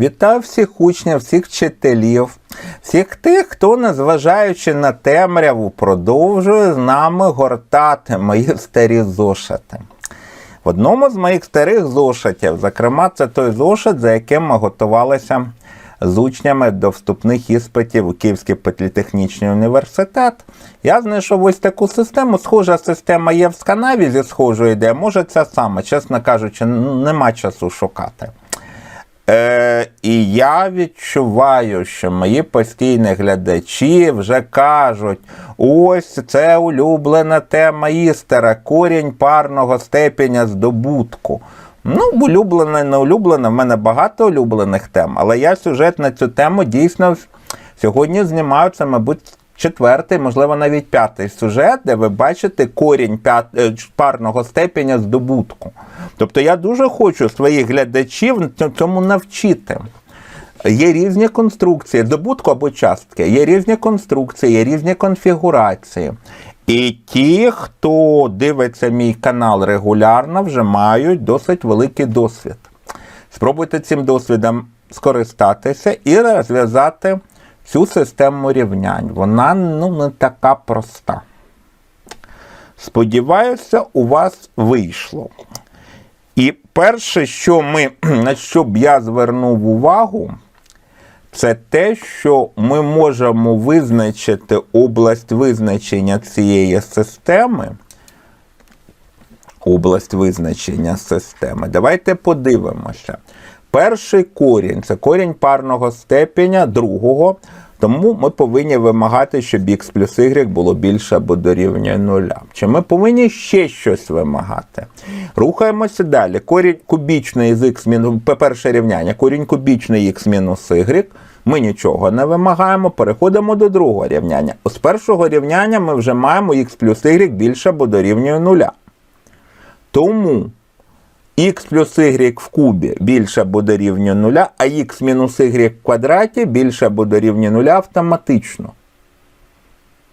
Вітаю всіх учнів, всіх вчителів, всіх тих, хто, незважаючи на темряву, продовжує з нами гортати мої старі зошити. В одному з моїх старих зошитів, зокрема, це той зошит, за яким ми готувалися з учнями до вступних іспитів у Київський політехнічний університет. Я знайшов ось таку систему. Схожа система є в сканаві зі схожою ідеєю. Може, це саме, чесно кажучи, нема часу шукати. Е, і я відчуваю, що мої постійні глядачі вже кажуть: ось це улюблена тема істера, корінь парного степеня здобутку. Ну, улюблена, не улюблена, в мене багато улюблених тем, але я сюжет на цю тему дійсно сьогодні знімаю це, мабуть, четвертий, можливо, навіть п'ятий сюжет, де ви бачите корінь е, парного степеня здобутку. Тобто я дуже хочу своїх глядачів цьому навчити. Є різні конструкції, здобутку або частки, є різні конструкції, є різні конфігурації. І ті, хто дивиться мій канал регулярно, вже мають досить великий досвід. Спробуйте цим досвідом скористатися і розв'язати цю систему рівнянь. Вона ну, не така проста. Сподіваюся, у вас вийшло. І перше, що ми, на що б я звернув увагу, це те, що ми можемо визначити область визначення цієї системи. Область визначення системи. Давайте подивимося. Перший корінь це корінь парного степеня другого, тому ми повинні вимагати, щоб х плюс y було більше або дорівнює нуля. Чи ми повинні ще щось вимагати? Рухаємося далі. Корінь кубічний з мінус перше рівняння, корінь кубічний х мінус y. Ми нічого не вимагаємо, переходимо до другого рівняння. З першого рівняння ми вже маємо х плюс y більше або дорівнює нуля. Тому х плюс y в кубі більше або дорівнює нуля, а х мінус y в квадраті більше або дорівнює нуля автоматично.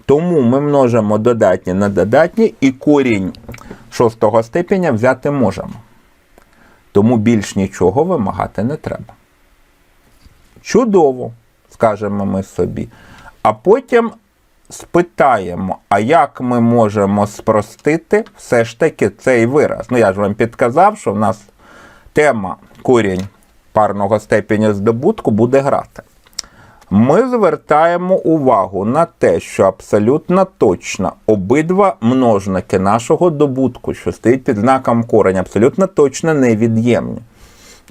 Тому ми множимо додатні на додатні і корінь шостого степеня взяти можемо. Тому більш нічого вимагати не треба. Чудово, скажемо ми собі. А потім спитаємо, а як ми можемо спростити все ж таки цей вираз. Ну, я ж вам підказав, що в нас тема корінь парного степеня здобутку буде грати. Ми звертаємо увагу на те, що абсолютно точно обидва множники нашого добутку, що стоїть під знаком корень, абсолютно точно невід'ємні.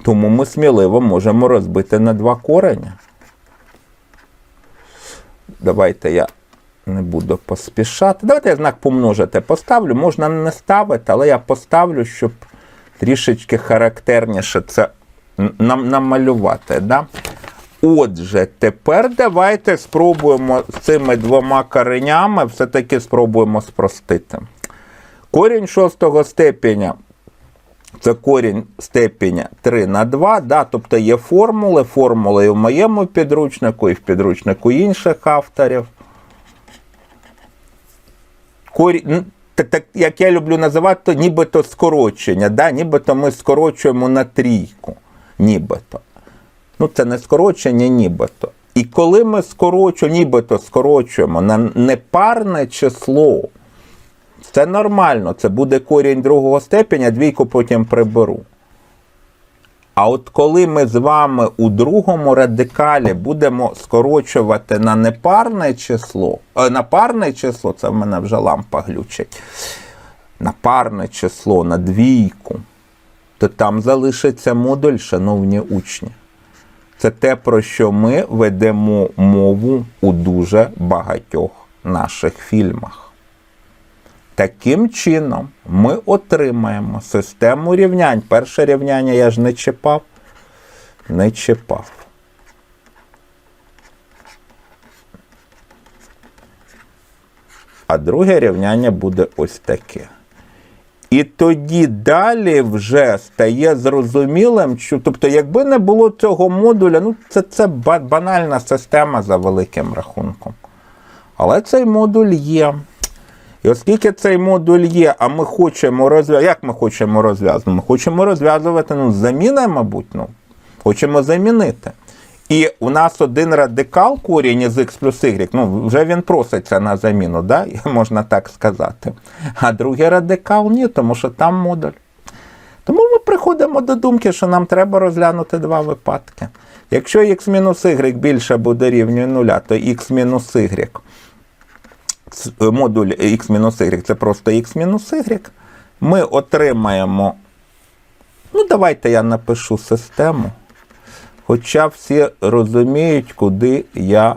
Тому ми сміливо можемо розбити на два корення. Давайте я не буду поспішати. Давайте я знак помножити поставлю. Можна не ставити, але я поставлю, щоб трішечки характерніше це нам намалювати. Да? Отже, тепер давайте спробуємо з цими двома коренями все-таки спробуємо спростити. Корінь шостого степеня це корінь степеня 3 на 2, да, тобто є формули, формули і в моєму підручнику, і в підручнику інших авторів. Ну, так, так, як я люблю називати, то нібито скорочення. Да? Нібито ми скорочуємо на трійку. Нібито. Ну, це не скорочення, нібито. І коли ми скорочуємо, нібито скорочуємо на непарне число, це нормально, це буде корінь другого степеня, двійку потім приберу. А от коли ми з вами у другому радикалі будемо скорочувати на непарне число, е, на парне число, це в мене вже лампа глючить, на парне число, на двійку, то там залишиться модуль, шановні учні. Це те, про що ми ведемо мову у дуже багатьох наших фільмах. Таким чином, ми отримаємо систему рівнянь. Перше рівняння я ж не чіпав, не чіпав. А друге рівняння буде ось таке. І тоді далі вже стає зрозумілим, що тобто, якби не було цього модуля, ну це, це банальна система за великим рахунком. Але цей модуль є. І оскільки цей модуль є, а ми хочемо розв'язати, як ми хочемо розв'язувати? Ми хочемо розв'язувати ну, з заміною, мабуть, ну, хочемо замінити. І у нас один радикал корінь із x плюс y, ну вже він проситься на заміну, да? можна так сказати. А другий радикал ні, тому що там модуль. Тому ми приходимо до думки, що нам треба розглянути два випадки. Якщо x мінус y більше або дорівнює нуля, то x мінус y, ц- модуль x мінус y це просто x мінус y, ми отримаємо. Ну, давайте я напишу систему. Хоча всі розуміють, куди я,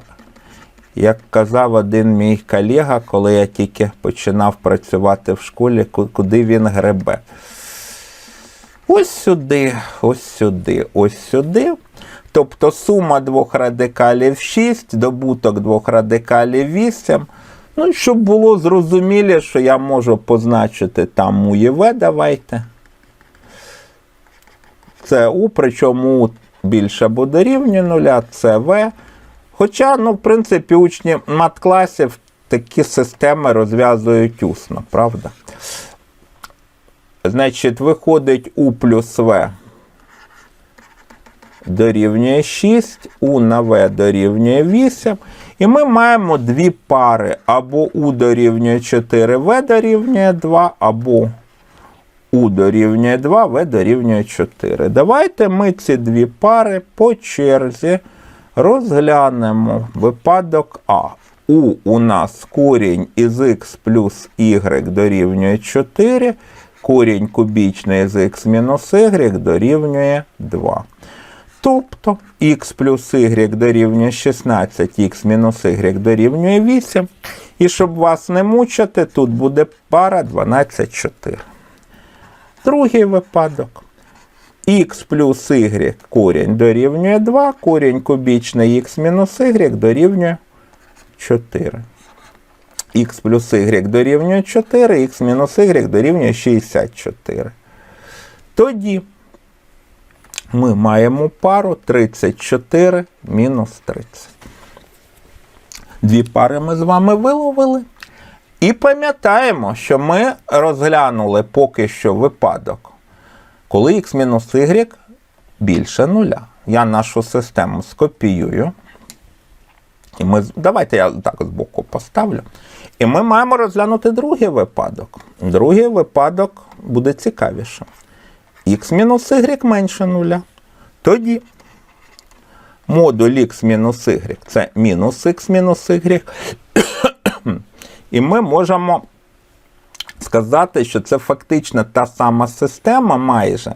як казав один мій колега, коли я тільки починав працювати в школі, куди він гребе. Ось сюди, ось сюди, ось сюди. Тобто сума двох радикалів 6, добуток двох радикалів 8. Ну, щоб було зрозуміло, що я можу позначити там УЄВ, давайте. Це У, причому У більше або дорівнює нуля, це В. Хоча, ну, в принципі, учні мат-класів такі системи розв'язують усно, правда? Значить, виходить У плюс В дорівнює 6, У на В дорівнює 8. І ми маємо дві пари. Або У дорівнює 4, В дорівнює 2, або У дорівнює 2, В дорівнює 4. Давайте ми ці дві пари по черзі розглянемо. Випадок А. У у нас корінь із х плюс y дорівнює 4, корінь кубічний з х мінус y дорівнює 2. Тобто х плюс y дорівнює 16, х мінус y дорівнює 8. І щоб вас не мучити, тут буде пара 12, 4. Другий випадок. х плюс y корінь дорівнює 2, корінь кубічний х мінус y дорівнює 4. х плюс y дорівнює 4, х мінус y дорівнює 64. Тоді ми маємо пару 34 мінус 30. Дві пари ми з вами виловили. І пам'ятаємо, що ми розглянули поки що випадок, коли x мінус y більше нуля. Я нашу систему скопіюю. І ми, давайте я так збоку поставлю. І ми маємо розглянути другий випадок. Другий випадок буде цікавішим. X мінус y менше нуля. Тоді модуль x мінус y це мінус x мінус y. І ми можемо сказати, що це фактично та сама система майже.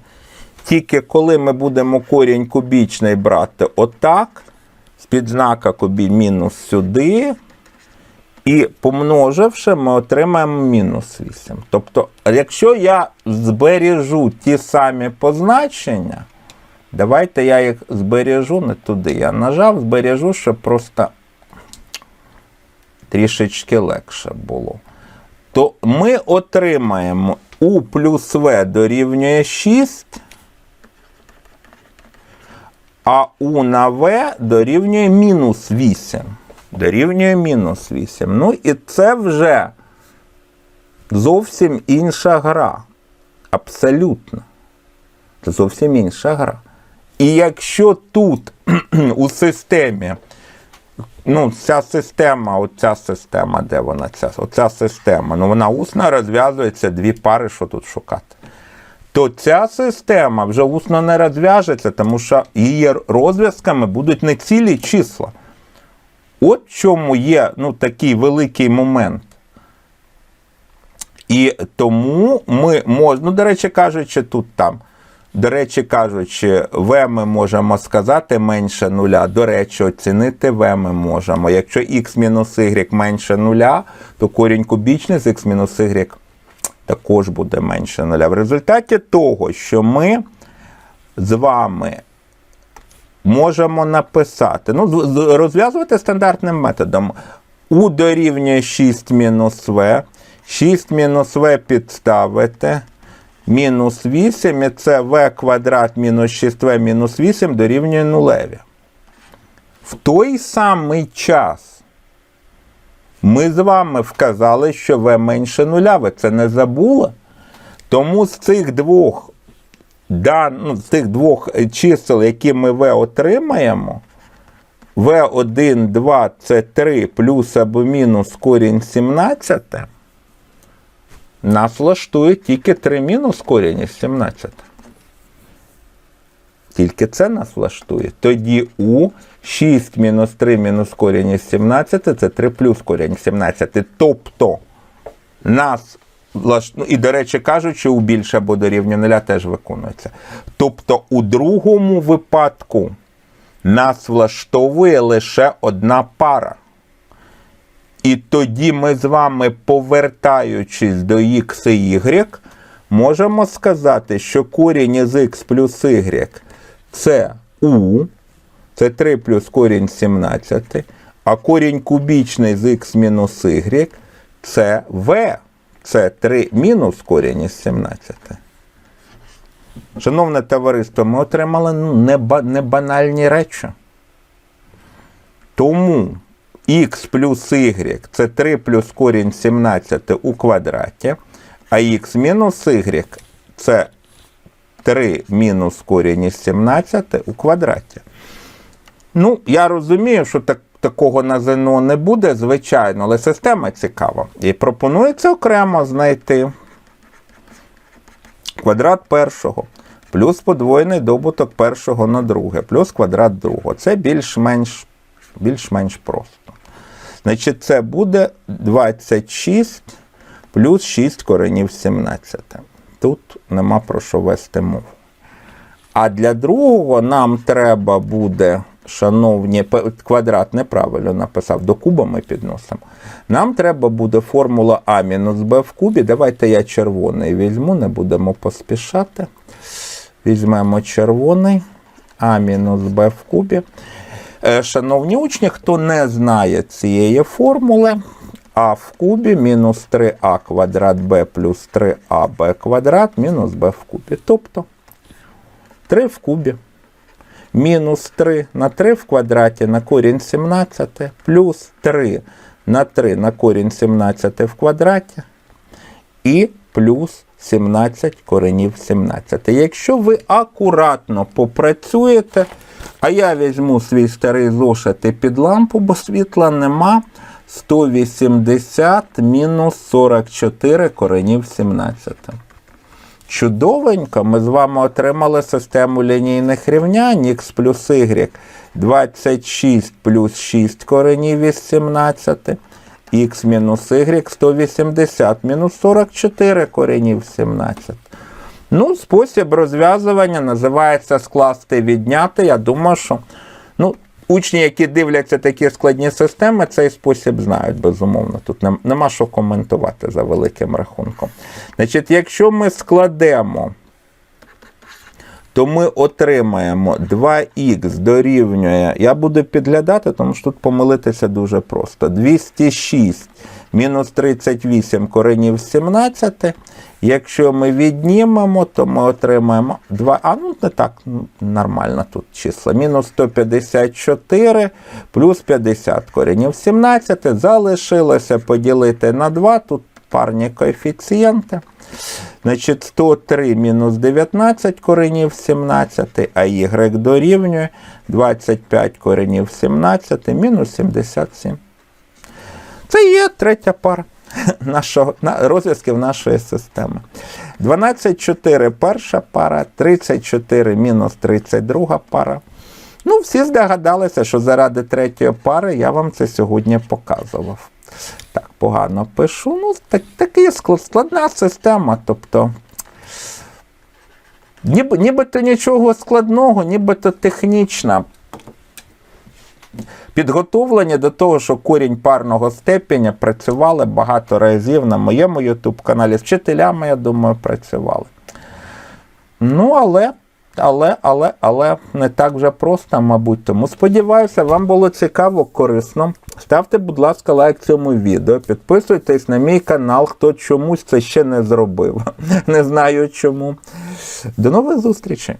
Тільки коли ми будемо корінь кубічний брати отак, з-під знака кубі мінус сюди, і помноживши, ми отримаємо мінус 8. Тобто, якщо я збережу ті самі позначення, давайте я їх збережу не туди. Я нажав, збережу, щоб просто трішечки легше було. То ми отримаємо У плюс В дорівнює 6, а У на В дорівнює мінус 8. Дорівнює мінус 8. Ну і це вже зовсім інша гра. Абсолютно. Це зовсім інша гра. І якщо тут у системі, ну, ця система, оця система, де вона ця, оця система, ну вона усно розв'язується дві пари, що тут шукати. То ця система вже усно не розв'яжеться, тому що її розв'язками будуть не цілі числа. От в чому є ну, такий великий момент. І тому ми можемо, ну, до речі кажучи, тут там. До речі кажучи, В ми можемо сказати менше нуля. До речі, оцінити В ми можемо. Якщо х мінус y менше нуля, то корінь кубічний з х мінус y також буде менше нуля. В результаті того, що ми з вами можемо написати, ну, розв'язувати стандартним методом. У дорівнює 6 мінус В, 6 мінус В підставити, мінус 8, і це В квадрат мінус 6В мінус 8 дорівнює нулеві. В той самий час ми з вами вказали, що В менше нуля. Ви це не забули? Тому з цих двох дан, ну, з тих двох чисел, які ми В отримаємо, В1, 2 це 3 плюс або мінус корінь 17, нас влаштує тільки 3 мінус корінь із 17. Тільки це нас влаштує. Тоді У 6 мінус 3 мінус корінь із 17 це 3 плюс корінь 17. Тобто нас ну, і, до речі, кажучи, у більше або дорівнює нуля теж виконується. Тобто, у другому випадку нас влаштовує лише одна пара. І тоді ми з вами, повертаючись до x і y, можемо сказати, що корінь із x плюс y це u, це 3 плюс корінь 17, а корінь кубічний з x мінус y це v, це 3 мінус корінь із 17. Шановне товариство, ми отримали ну, не, банальні речі. Тому х плюс y це 3 плюс корінь 17 у квадраті, а х мінус y це 3 мінус корінь із 17 у квадраті. Ну, я розумію, що так, такого на ЗНО не буде, звичайно, але система цікава. І пропонується окремо знайти квадрат першого, плюс подвоєний добуток першого на друге, плюс квадрат другого. Це більш-менш більш-менш просто. Значить, це буде 26 плюс 6 коренів 17. Тут нема про що вести мову. А для другого нам треба буде, шановні, квадрат неправильно написав, до куба ми підносимо. Нам треба буде формула А мінус Б в кубі. Давайте я червоний візьму, не будемо поспішати. Візьмемо червоний А мінус Б в кубі. Е, Шановні учні, хто не знає цієї формули, а в кубі мінус 3а квадрат Б плюс 3аб квадрат мінус Б в кубі. Тобто 3 в кубі. Мінус 3 на 3 в квадраті на корінь 17, плюс 3 на 3 на корінь 17 в квадраті і плюс 17 коренів 17. Якщо ви акуратно попрацюєте, а я візьму свій старий зошит і під лампу, бо світла нема, 180 мінус 44 коренів 17. Чудовенько, ми з вами отримали систему лінійних рівнянь х плюс y 26 плюс 6 коренів із 17, х мінус y 180 мінус 44 коренів 17. Ну, спосіб розв'язування називається скласти відняти. Я думаю, що ну, учні, які дивляться такі складні системи, цей спосіб знають, безумовно. Тут нема що коментувати за великим рахунком. Значить, якщо ми складемо, то ми отримаємо 2х дорівнює. Я буду підглядати, тому що тут помилитися дуже просто. 206 мінус 38 коренів 17. Якщо ми віднімемо, то ми отримаємо 2. А ну не так ну, нормально тут числа. Мінус 154 плюс 50 коренів 17. Залишилося поділити на 2. Тут парні коефіцієнти. Значить, 103 мінус 19 коренів 17, а y дорівнює 25 коренів 17 мінус 77. Це є третя пара нашого, на, розв'язків нашої системи. 12, 4 перша пара, 34 мінус 32 пара. Ну, всі здогадалися, що заради третьої пари я вам це сьогодні показував. Так, погано пишу. Ну, так, склад- складна система. Тобто, ніби, нібито нічого складного, нібито технічна. Підготовлені до того, що корінь парного степеня працювали багато разів на моєму YouTube каналі. З вчителями, я думаю, працювали. Ну, але, але, але, але не так вже просто, мабуть. Тому сподіваюся, вам було цікаво, корисно. Ставте, будь ласка, лайк цьому відео. Підписуйтесь на мій канал, хто чомусь це ще не зробив. Не знаю чому. До нових зустрічей!